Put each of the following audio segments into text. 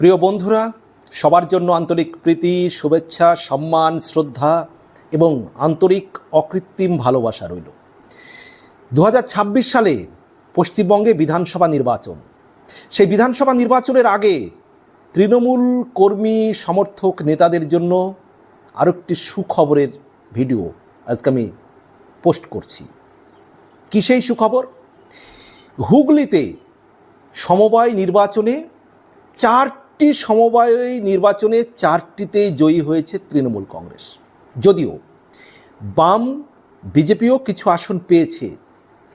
প্রিয় বন্ধুরা, সবার জন্য আন্তরিক প্রীতি, শুভেচ্ছা, সম্মান, শ্রদ্ধা এবং আন্তরিক অকৃত্রিম ভালোবাসা রইল। দু হাজার ছাব্বিশ সালে পশ্চিমবঙ্গে বিধানসভা নির্বাচন। সেই বিধানসভা নির্বাচনের আগে তৃণমূল কর্মী সমর্থক নেতাদের জন্য আরও একটি সুখবরের ভিডিও আজকে আমি পোস্ট করছি। কী সেই সুখবর? হুগলিতে সমবায় নির্বাচনে চারটি সমবায় নির্বাচনে চারটিতেই জয়ী হয়েছে তৃণমূল কংগ্রেস। যদিও বাম, বিজেপিও কিছু আসন পেয়েছে,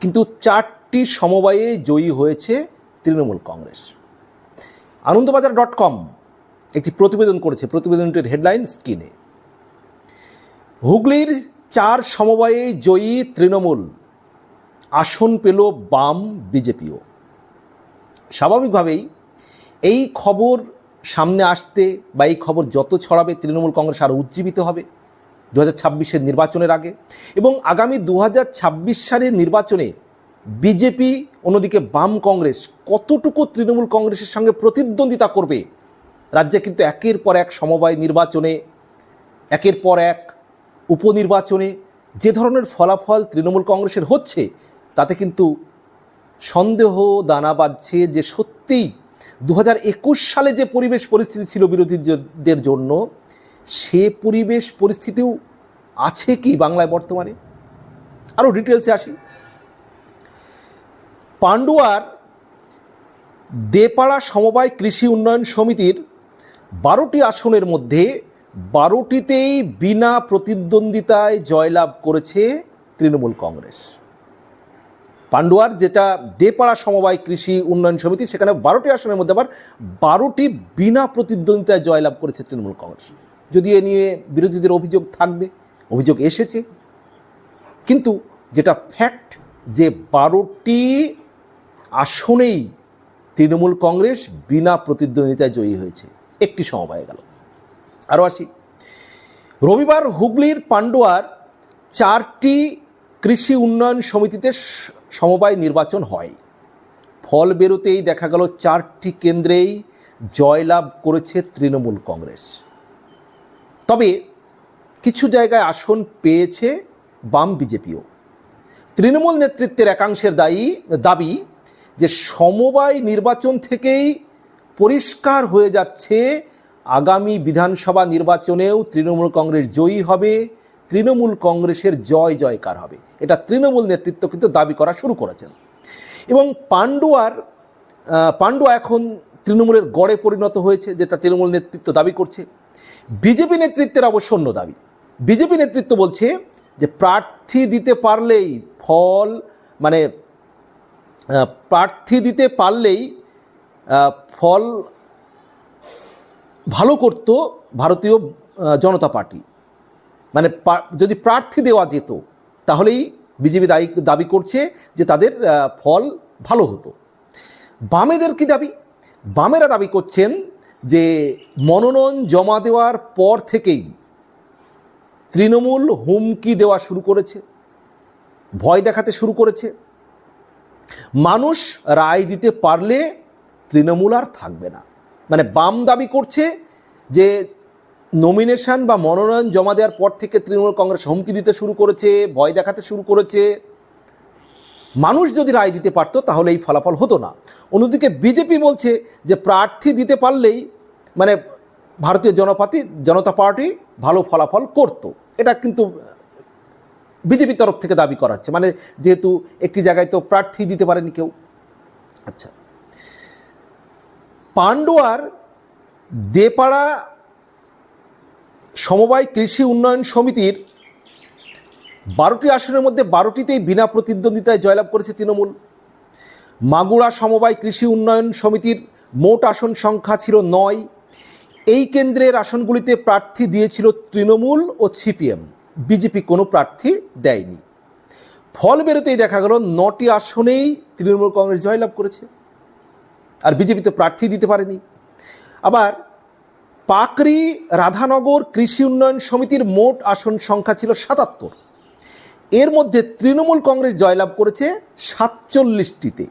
কিন্তু চারটি সমবায়ে জয়ী হয়েছে তৃণমূল কংগ্রেস। আনন্দবাজার ডট কম একটি প্রতিবেদন করেছে, প্রতিবেদনটির হেডলাইন স্ক্রিনে। হুগলির চার সমবায়ে জয়ী তৃণমূল, আসন পেল বাম, বিজেপিও। স্বাভাবিকভাবেই এই খবর সামনে আসতে বা এই খবর যত ছড়াবে তৃণমূল কংগ্রেস আরও উজ্জীবিত হবে। দু হাজার নির্বাচনের আগে এবং আগামী দু হাজার ছাব্বিশ সালের নির্বাচনে বিজেপি অন্যদিকে বাম কংগ্রেস কতটুকু তৃণমূল কংগ্রেসের সঙ্গে প্রতিদ্বন্দ্বিতা করবে, রাজ্যে কিন্তু একের পর এক সমবায় নির্বাচনে, একের পর এক উপনির্বাচনে যে ধরনের ফলাফল তৃণমূল কংগ্রেসের হচ্ছে, তাতে কিন্তু সন্দেহ দানা বাঁধছে যে সত্যিই দু হাজার একুশ সালে যে পরিবেশ পরিস্থিতি ছিল বিরোধীদের জন্য, সে পরিবেশ পরিস্থিতিও আছে কি বাংলায় বর্তমানে? আরও ডিটেলসে আসি। পান্ডুয়ার দেপাড়া সমবায় কৃষি উন্নয়ন সমিতির বারোটি আসনের মধ্যে বারোটিতেই বিনা প্রতিদ্বন্দ্বিতায় জয়লাভ করেছে তৃণমূল কংগ্রেস। পান্ডুয়ার, যেটা দেপাড়া সমবায় কৃষি উন্নয়ন সমিতি, সেখানে বারোটি আসনের মধ্যে আবার বারোটি বিনা প্রতিদ্বন্দ্বিতায় জয়লাভ করেছে তৃণমূল কংগ্রেস। যদি এ নিয়ে বিরোধীদের অভিযোগ থাকবে, অভিযোগ এসেছে। কিন্তু যেটা ফ্যাক্ট যে বারোটি আসনেই তৃণমূল কংগ্রেস বিনা প্রতিদ্বন্দ্বিতায় জয়ী হয়েছে। একটি সমবায় গেল। আরও আসি। রবিবার হুগলির পান্ডুয়ার চারটি কৃষি উন্নয়ন সমিতিতে সমবায় নির্বাচন হয়। ফল বেরোতেই দেখা গেল চারটি কেন্দ্রেই জয়লাভ করেছে তৃণমূল কংগ্রেস। তবে কিছু জায়গায় আসন পেয়েছে বাম বিজেপিও। তৃণমূল নেতৃত্বের একাংশের দায়ী, দাবি যে সমবায় নির্বাচন থেকেই পরিষ্কার হয়ে যাচ্ছে আগামী বিধানসভা নির্বাচনেও তৃণমূল কংগ্রেস জয়ী হবে তৃণমূল কংগ্রেসের জয় জয়কার হবে। এটা তৃণমূল নেতৃত্ব কিন্তু দাবি করা শুরু করেছেন। এবং পান্ডুয়ার পাণ্ডুয়া এখন তৃণমূলের গড়ে পরিণত হয়েছে, যেটা তৃণমূল নেতৃত্ব দাবি করছে। বিজেপি নেতৃত্বের অন্য দাবি। বিজেপি নেতৃত্ব বলছে যে, প্রার্থী দিতে পারলেই ফল মানে প্রার্থী দিতে পারলেই ফল ভালো করত ভারতীয় জনতা পার্টি। মানে যদি প্রার্থী দেওয়া যেত, তাহলেই বিজেপি দায়ী, দাবি করছে যে তাদের ফল ভালো হতো। বামেদের কি দাবি? বামেরা দাবি করছেন যে মনোনয়ন জমা দেওয়ার পর থেকেই তৃণমূল হুমকি দেওয়া শুরু করেছে, ভয় দেখাতে শুরু করেছে। মানুষ রায় দিতে পারলে তৃণমূল আর থাকবে না। মানে বাম দাবি করছে যে নমিনেশন বা মনোনয়ন জমা দেওয়ার পর থেকে তৃণমূল কংগ্রেস হুমকি দিতে শুরু করেছে, ভয় দেখাতে শুরু করেছে। মানুষ যদি রায় দিতে পারতো তাহলে এই ফলাফল হতো না। অন্যদিকে বিজেপি বলছে যে প্রার্থী দিতে পারলেই মানে ভারতীয় জনপাতি, জনতা পার্টি ভালো ফলাফল করত। এটা কিন্তু বিজেপির তরফ থেকে দাবি করা হচ্ছে। মানে যেহেতু একটি জায়গায় তো প্রার্থী দিতে পারেনি কেউ। আচ্ছা। পান্ডুয়ার দেপাড়া সমবায় কৃষি উন্নয়ন সমিতির বারোটি আসনের মধ্যে বারোটিতেই বিনা প্রতিদ্বন্দ্বিতায় জয়লাভ করেছে তৃণমূল। মাগুরা সমবায় কৃষি উন্নয়ন সমিতির মোট আসন সংখ্যা ছিল নয়। এই কেন্দ্রের আসনগুলিতে প্রার্থী দিয়েছিল তৃণমূল ও সিপিএম। বিজেপি কোনো প্রার্থী দেয়নি। ফল বেরোতেই দেখা গেল, নটি আসনেই তৃণমূল কংগ্রেস জয়লাভ করেছে। আর বিজেপি তো প্রার্থী দিতে পারেনি। আবার পাকড়ি রাধানগর কৃষি উন্নয়ন সমিতির মোট আসন সংখ্যা ছিল সাতাত্তর। এর মধ্যে তৃণমূল কংগ্রেস জয়লাভ করেছে সাতচল্লিশটিতে।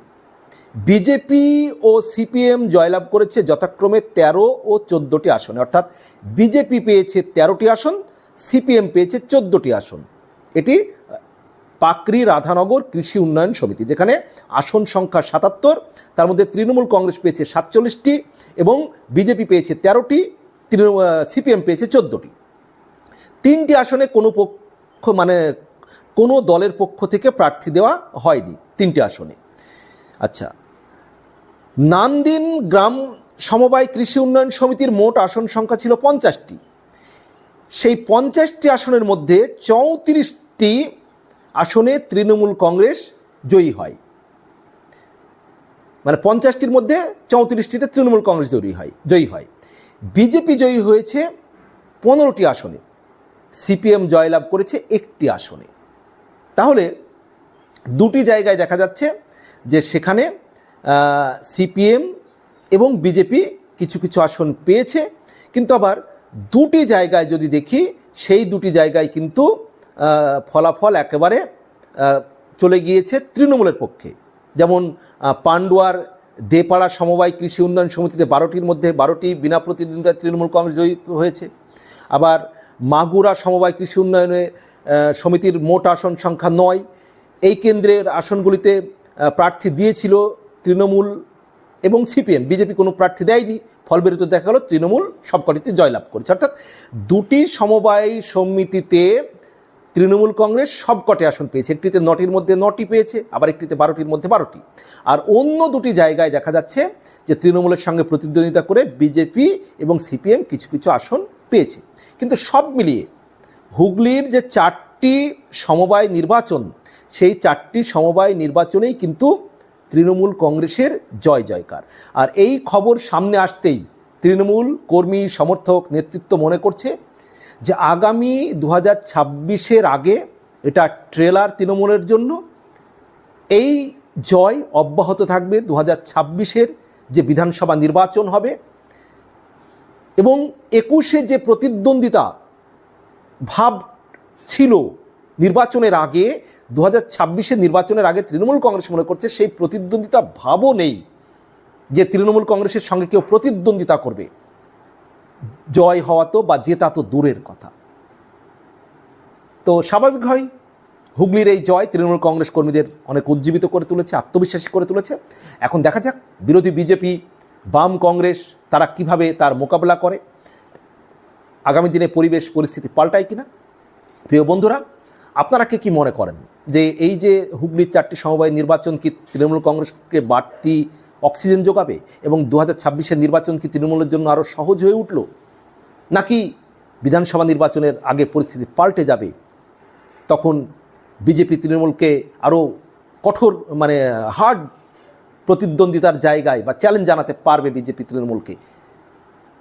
বিজেপি ও সিপিএম জয়লাভ করেছে যথাক্রমে তেরো ও চোদ্দোটি আসনে। অর্থাৎ বিজেপি পেয়েছে তেরোটি আসন, সিপিএম পেয়েছে চোদ্দোটি আসন। এটি পাকরি রাধানগর কৃষি উন্নয়ন সমিতি, যেখানে আসন সংখ্যা সাতাত্তর, তার মধ্যে তৃণমূল কংগ্রেস পেয়েছে সাতচল্লিশটি এবং বিজেপি পেয়েছে তেরোটি তৃণমূল সিপিএম পেয়েছে চোদ্দোটি। তিনটি আসনে কোনো পক্ষ মানে কোনো দলের পক্ষ থেকে প্রার্থী দেওয়া হয়নি তিনটি আসনে। আচ্ছা নান্দিন গ্রাম সমবায় কৃষি উন্নয়ন সমিতির মোট আসন সংখ্যা ছিল পঞ্চাশটি। সেই পঞ্চাশটি আসনের মধ্যে চৌত্রিশটি আসনে তৃণমূল কংগ্রেস জয়ী হয়। মানে পঞ্চাশটির মধ্যে চৌত্রিশটিতে তৃণমূল কংগ্রেস জয়ী হয় জয়ী হয়। বিজেপি জয়ী হয়েছে পনেরোটি আসনে। সিপিএম জয়লাভ করেছে একটি আসনে। তাহলে দুটি জায়গায় দেখা যাচ্ছে যে সেখানে সিপিএম এবং বিজেপি কিছু কিছু আসন পেয়েছে, কিন্তু আবার দুটি জায়গায় যদি দেখি, সেই দুটি জায়গায় কিন্তু ফলাফল একেবারে চলে গিয়েছে তৃণমূলের পক্ষে। যেমন পান্ডুয়ার দেপাড়া সমবায় কৃষি উন্নয়ন সমিতিতে বারোটির মধ্যে বারোটি বিনা প্রতিদ্বন্দ্বিতায় তৃণমূল কংগ্রেস জয়ী হয়েছে। আবার মাগুরা সমবায় কৃষি উন্নয়নে সমিতির মোট আসন সংখ্যা নয়। এই কেন্দ্রের আসনগুলিতে প্রার্থী দিয়েছিল তৃণমূল এবং সিপিএম। বিজেপি কোনো প্রার্থী দেয়নি। ফল বেরোতে দেখা গেল তৃণমূল সবকটিতে জয়লাভ করেছে। অর্থাৎ দুটি সমবায় সমিতিতে তৃণমূল কংগ্রেস সবকটি আসন পেয়েছে। একটিতে নটির মধ্যে নটি পেয়েছে, আবার একটিতে বারোটির মধ্যে বারোটি। আর অন্য দুটি জায়গায় দেখা যাচ্ছে যে তৃণমূলের সঙ্গে প্রতিদ্বন্দ্বিতা করে বিজেপি এবং সিপিএম কিছু কিছু আসন পেয়েছে। কিন্তু সব মিলিয়ে হুগলির যে চারটি সমবায় নির্বাচন, সেই চারটি সমবায় নির্বাচনেই কিন্তু তৃণমূল কংগ্রেসের জয় জয়কার। আর এই খবর সামনে আসতেই তৃণমূল কর্মী, সমর্থক, নেতৃত্ব মনে করছে যে আগামী দু হাজার ছাব্বিশের আগে এটা ট্রেলার তৃণমূলের জন্য এই জয় অব্যাহত থাকবে দু হাজার ছাব্বিশের যে বিধানসভা নির্বাচন হবে। এবং একুশে যে প্রতিদ্বন্দ্বিতা ভাব ছিল নির্বাচনের আগে দু হাজার নির্বাচনের আগে তৃণমূল কংগ্রেস মনে করছে সেই প্রতিদ্বন্দ্বিতা ভাবও নেই যে তৃণমূল কংগ্রেসের সঙ্গে কেউ প্রতিদ্বন্দ্বিতা করবে। জয় হওয়া তো বা জেতা তো দূরের কথা। তো স্বাভাবিক হয়, হুগলির এই জয় তৃণমূল কংগ্রেস কর্মীদের অনেক উজ্জীবিত করে তুলেছে, আত্মবিশ্বাসী করে তুলেছে। এখন দেখা যাক, বিরোধী বিজেপি, বাম কংগ্রেস, তারা কীভাবে তার মোকাবেলা করে, আগামী দিনে পরিবেশ পরিস্থিতি পাল্টায় কিনা। প্রিয় বন্ধুরা, আপনারা কে কি মনে করেন যে এই যে হুগলির চারটি সমবায় নির্বাচন কি তৃণমূল কংগ্রেসকে বাড়তি অক্সিজেন যোগাবে এবং দু হাজার নির্বাচন কি তৃণমূলের জন্য আরও সহজ হয়ে উঠল? নাকি বিধানসভা নির্বাচনের আগে পরিস্থিতি পাল্টে যাবে, তখন বিজেপি তৃণমূলকে আরও কঠোর মানে হার্ড প্রতিদ্বন্দ্বিতার জায়গায় বা চ্যালেঞ্জ জানাতে পারবে বিজেপি তৃণমূলকে?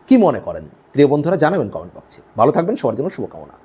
কি মনে করেন? প্রিয় বন্ধুরা, জানাবেন কমেন্ট বক্সে ভালো থাকবেন, সবার জন্য শুভকামনা।